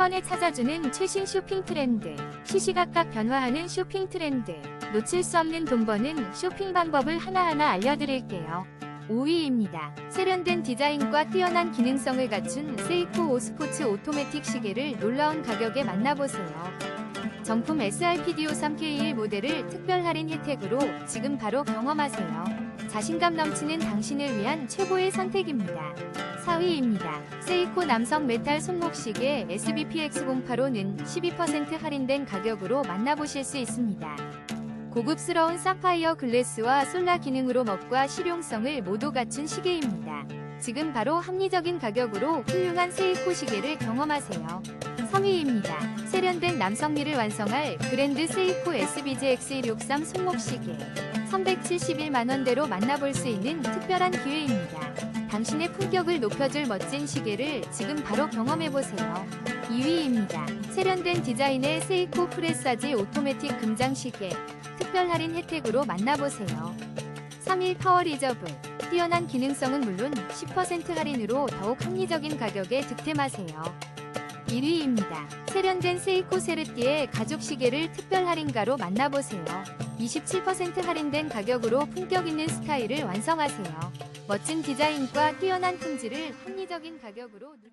번에 찾아주는 최신 쇼핑 트렌드, 시시각각 변화하는 쇼핑 트렌드, 놓칠 수 없는 돈 버는 쇼핑 방법을 하나하나 알려드릴게요. 5위입니다. 세련된 디자인과 뛰어난 기능성을 갖춘 세이코 오스포츠 오토매틱 시계를 놀라운 가격에 만나보세요. 정품 SRPDO 3K1 모델을 특별 할인 혜택으로 지금 바로 경험하세요. 자신감 넘치는 당신을 위한 최고의 선택입니다. 4위입니다. 세이코 남성 메탈 손목시계 SBPX08호는 12% 할인된 가격으로 만나보실 수 있습니다. 고급스러운 사파이어 글래스와 솔라 기능으로 멋과 실용성을 모두 갖춘 시계입니다. 지금 바로 합리적인 가격으로 훌륭한 세이코 시계를 경험하세요. 3위입니다. 세련된 남성미를 완성할 그랜드 세이코 SBG-X163 손목시계 371만원대로 만나볼 수 있는 특별한 기회입니다. 당신의 품격을 높여줄 멋진 시계를 지금 바로 경험해보세요. 2위입니다. 세련된 디자인의 세이코 프레사지 오토매틱 금장 시계 특별 할인 혜택으로 만나보세요. 3일 파워 리저브 뛰어난 기능성은 물론 10% 할인으로 더욱 합리적인 가격에 득템하세요. 1위입니다. 세련된 세이코 세르띠의 가죽 시계를 특별 할인가로 만나보세요. 27% 할인된 가격으로 품격 있는 스타일을 완성하세요. 멋진 디자인과 뛰어난 품질을 합리적인 가격으로 누리...